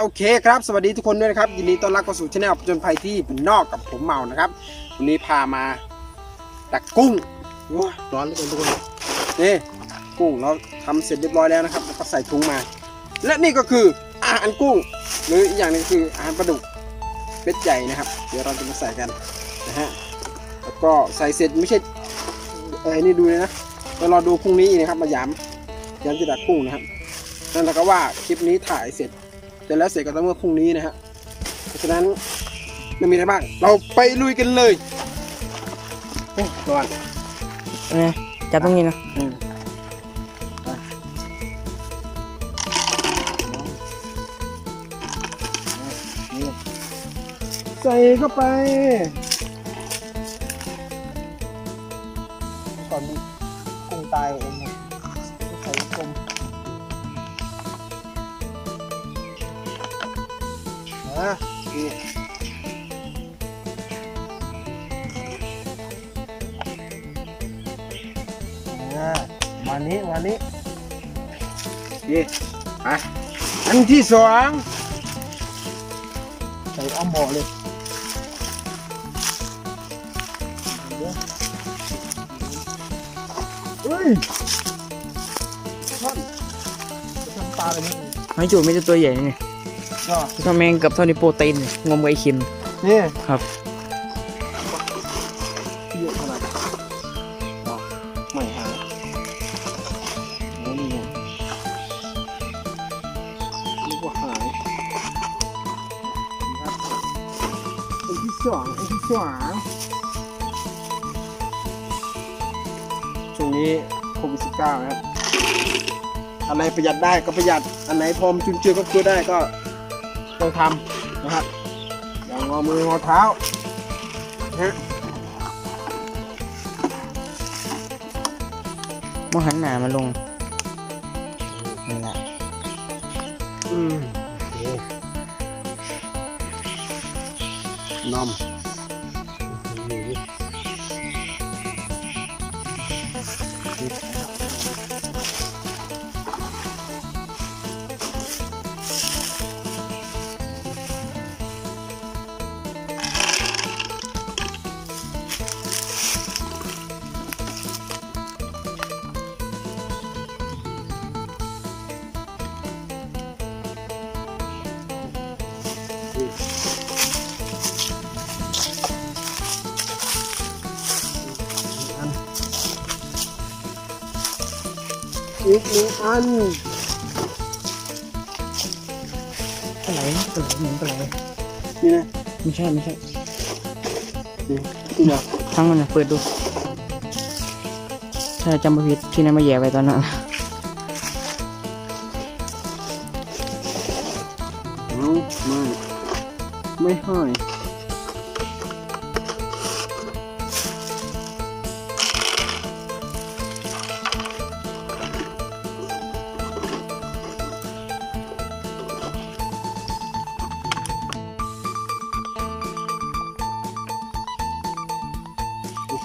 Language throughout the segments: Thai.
โอเคครับ สวัสดีทุกคนด้วยนะครับยินดีต้อนรับเข้าสู่ช anel ผจญภัยที่เป็นนอกกับผมเมานะครับวันนี้พามาดักกุ้งโอ้ยร้อนเหลยทุกคนนี่กุ้งเราทำเสร็จเรียบร้อยแล้วนะครับแล้วก็ใส่ถุงมา และนี่ก็คืออาหารกุ้ง หรืออีกอย่างหนึงคืออาหารปลาดุกเม็ดใหญ่นะครับ เดี๋ยวเราจะมาใส่กันนะฮะแล้วก็ใส่เสร็จไม่ใช่เออนี่ดูเลยนะเดี๋ยวรอดูพรุ่งนี้นะครับมาย้ำย้ำจะดักกุ้งนะครับนั่นแหละก็ว่าคลิปนี้ถ่ายเสร็จ จะแล้วเสร็จก็ต้องเมื่อพรุ่งนี้นะฮะเพราะฉะนั้นไม่มีอะไรบ้าง เราไปลุยกันเลยโอ้ร้อนนะจับตรงนี้นะอืมนี่ใส่เข้าไป วันนี้วันนี้นี่ไปอันที่สองใส่อ้อมหม้อเลยเดี๋ยวเฮ้ยท่านจะทำปลาอะไรนี่หอยจูบไม่ใช่ตัวใหญ่นี่ก็ทำแมงกับเท่านี้โปรตีนงมกับไอเค็มนี่ครับ นี้โควิดสิบเก้านะครับ อะไรประหยัดได้ก็ประหยัด อันไหนพอมนจุนเจือก็คือได้ก็ต้องทำนะครับอย่างงอมืองอเท้านะฮะมองหันหน้ามาลงนั่นแหละอืมโอเคนม อีกหนึ่งอันปลาไหลปลาไหลเหมือนปลาไหลนี่นะไม่ใช่ไม่ใช่นี่นี่นะทั้งมันนะเปิดดู ถ้าจำไม่ผิดที่นั่นมาแย่ไปตอนนั้น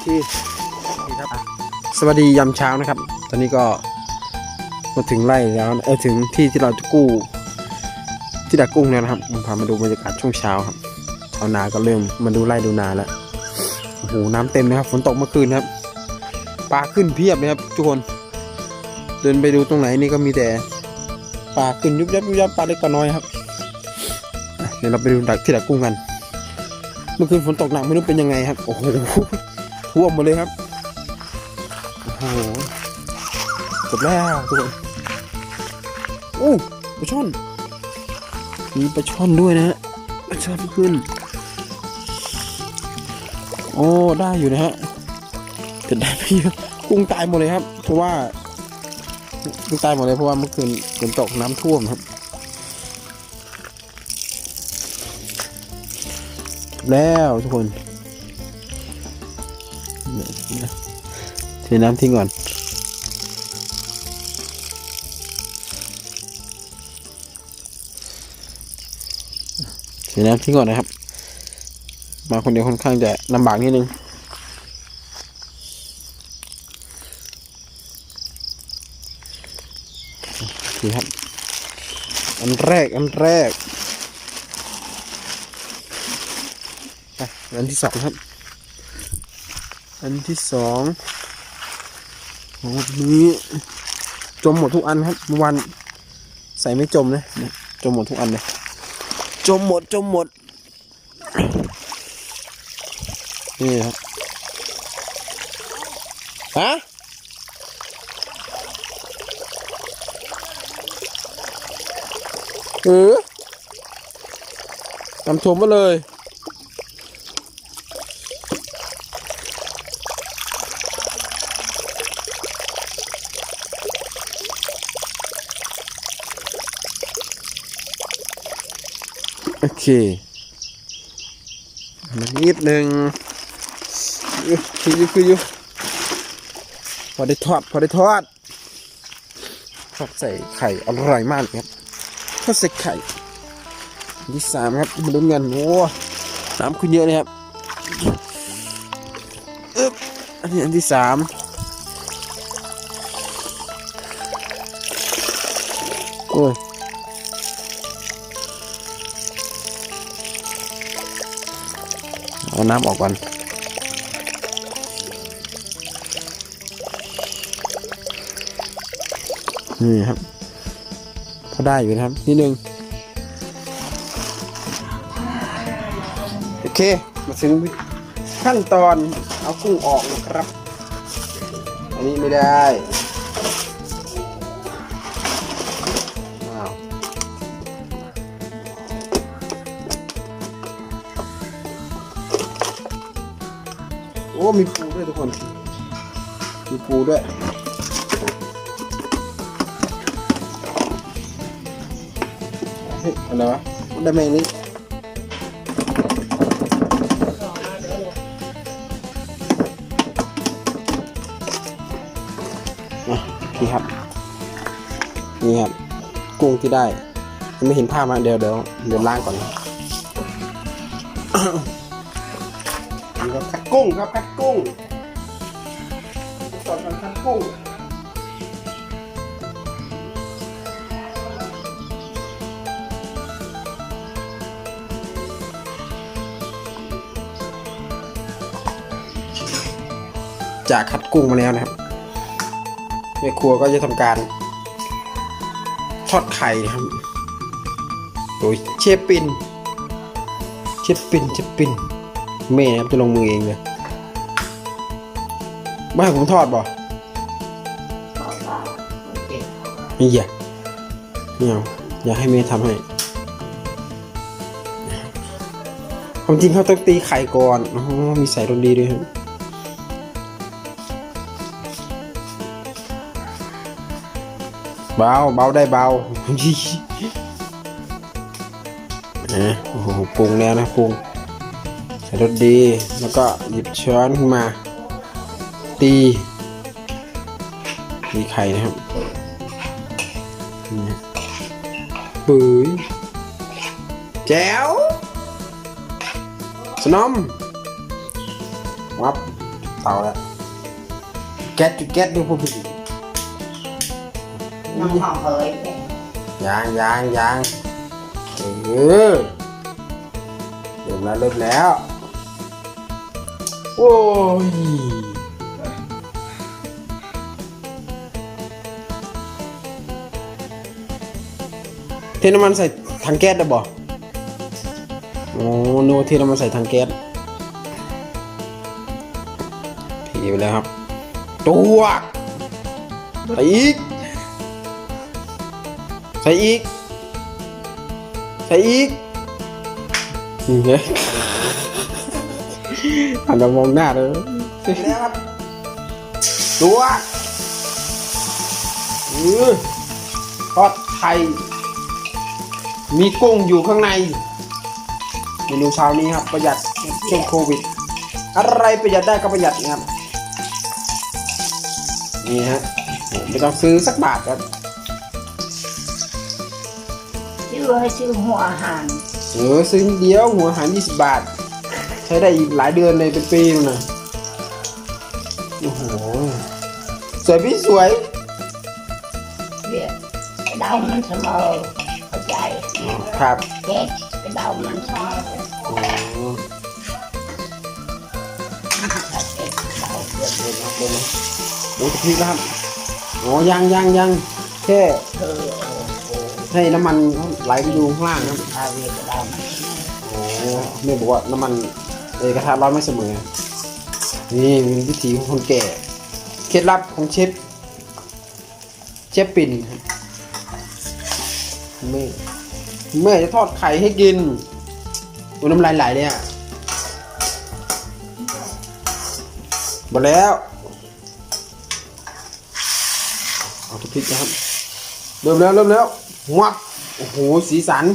โอเคโอเคครับสวัสดียามเช้านะครับ ตอนนี้ก็มาถึงไร่แล้วนะเออถึงที่ที่เราจะกู้ ที่ดักกุ้งแล้วนะครับผมพามาดูบรรยากาศช่วงเช้าครับชาวนาก็เริ่มมาดูไร่ดูนาแล้วโอ้โหน้ำเต็มนะครับ ฝนตกเมื่อคืนครับปลาขึ้นเพียบเลยครับทุกคน เดินไปดูตรงไหนนี่ก็มีแต่ปลาขึ้นยุบยับยุบยับปลาเล็กปลาน้อยครับอะเดี๋ยวเราไปดูดักที่ดักกุ้งกัน เมื่อคืนฝนตกหนักไม่รู้เป็นยังไงครับ โอ้โห ท่วมหมดเลยครับโอ้โหจบแล้วทุกคนโอ้ปลาช่อนมีปลาช่อนด้วยนะฮะปลาช่อนขึ้น โอ้ได้อยู่นะฮะแต่ได้ไม่เยอะกุ้งตายหมดเลยครับ เพราะว่ากุ้งตายหมดเลยเพราะว่าเมื่อคืนฝนตกน้ำท่วมครับ แล้วทุกคน เทน้ำทิ้งก่อน เทน้ำทิ้งก่อนนะครับ มาคนเดียวค่อนข้างจะลำบากนิดนึงดีครับ อันแรก อันแรกไปอันที่สองครับ อันที่สองโอ้นี้จมหมดทุกอันครับวันใส่ไม่จมนะเนี่ยจมหมดทุกอันเลยจมหมดจมหมดนี่ครับฮะเออน้ำท่วมมาเลย โอเคมานิดหนึ่งคืออยู่คืออยู่พอได้ทอดพอได้ทอดทอดใส่ไข่อร่อยมากครับทอดใส่ไข่อันที่สามครับมาดูเงินโอ้น้ำขึ้นเยอะเลยครับอึ๊บอันนี้อันที่สามโอ้ย น้ำออกก่อนนี่ครับพอได้อยู่นะครับนิดนึงโอเค มาถึงขั้นตอนเอากุ้งออกนะครับ อันนี้ไม่ได้ อ้มีปูด้วยทุกคน มีปูด้วยเฮ้ยอะไรวะได้ไหมอันนี้อะนี่ครับ นี่ครับ กุ้งที่ได้ยังไม่เห็นภาพมาเดี๋ยวเดี๋ยวเดี๋ยวล้างก่อน กุ้งครับคัดกุ้งตอนการคัดกุ้งจากคัดกุ้งมาแล้วนะครับแม่ครัวก็จะทำการทอดไข่นะครับโดยเชฟปินเชฟปินเชฟปิน แม่นะครับจะลงมือเองเลยไม่ให้ผมทอดบ่นี่อย่าไม่เอาอยากให้แม่ทำให้ความจริงเขาต้องตีไข่ก่อนอ๋อมีใส่ดนดีด้วยครับเบาเบาได้เบาอะโอ้โหปรุงแล้วนะปรุง ใส่รสดี แล้วก็หยิบช้อนขึ้นมา ตีมีไข่นะครับนี่ปุ๋ยแจ๋วสนอมวับเตาแล้วแก๊สจุดแก๊สดูพวกพี่น้องหอมเอ๋ยยางยางยางเออเริ่มแล้วเริ่มแล้ว โอ้ยเทน้ำมันใส่ถังแก๊สได้บ่โอ้นึกว่าเทน้ำมันใส่ถังแก๊สผีไปแล้วครับ ตัวใส่อีก ใส่อีก ใส่อีกนี่ไง หันมามองหน้าเลยแล้วครับตัวอือทอดไข่มีกุ้งอยู่ข้างในเมนูเช้านี้ครับ ประหยัดช่วงโควิด อะไรประหยัดได้ก็ประหยัดนะครับ นี่ฮะโอ้ไม่ต้องซื้อสักบาทครับชื่อให้ชื่อหัวอาหารเออซื้อนิดเดียวหัวอาหาร 20 บาทใช้ได้อีกหลายเดือนเลยเป็นปีนะ โอ้โห สวยพี่สวยเรียกกระดามันเสมอเข้าใจครับเด็กกะเดามันเสมอโอ้โหพีครับโอ้ยังยังยังแค่ให้น้ำมันไหลไปดูข้างล่างนะโอ้แม่บอกว่าน้ำมัน เอกระทะร้อนไม่เสมอ นี่เป็นวิธีของคนแก่ เคล็ดลับของเชฟ เชฟปิ่นครับแม่แม่จะทอดไข่ให้กินอุน้ำลายไหลเลยอะหมดแล้ว เอาทุกพริกนะครับ เริ่มแล้วเริ่มแล้ววับโอ้โห สีสัน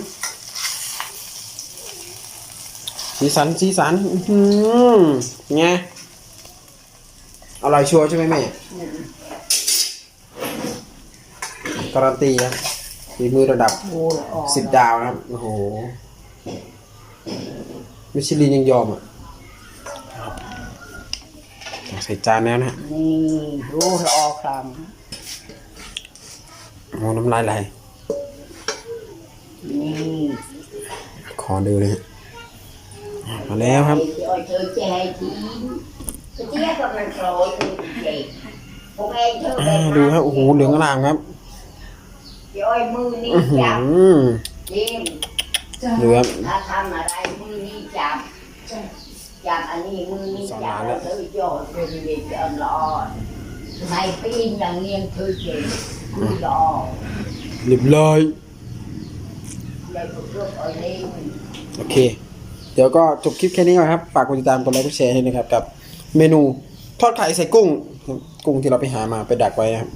สีสันสีสันอื้อหือไงอร่อยชัวร์ใช่ไหมแม่การันตีครับฝีมือระดับโอ้ยออกสิบดาวนะครับ โอ้โห มิชลินยังยอมอะครับใส่จานแล้วนะฮะนี่รู้ละออกครั้งโอ้โหน้ำลายไหลนี่ ขอดูเลยฮะ มาแล้วครับ ดูครับโอ้โหเหลืองอร่ามครับอือหือดูครับถ้าทำอะไรมือนี่จับอันนี้มือนี่สงจัล้าบแล้วโยนเป็นเด็กอันละอ่อนไม่ปีนอย่างเงี้ยเธอเจ๋งมือละอ่อนเรียบร้อยเลยโอเค เดี๋ยวก็จบคลิปแค่นี้ก่อนครับฝากกดติดตามกดไลค์กดแชร์ให้นะครับกับ เมนูทอดไข่ใส่กุ้ง กุ้งที่เราไปหามาไปดักไว้นะครับ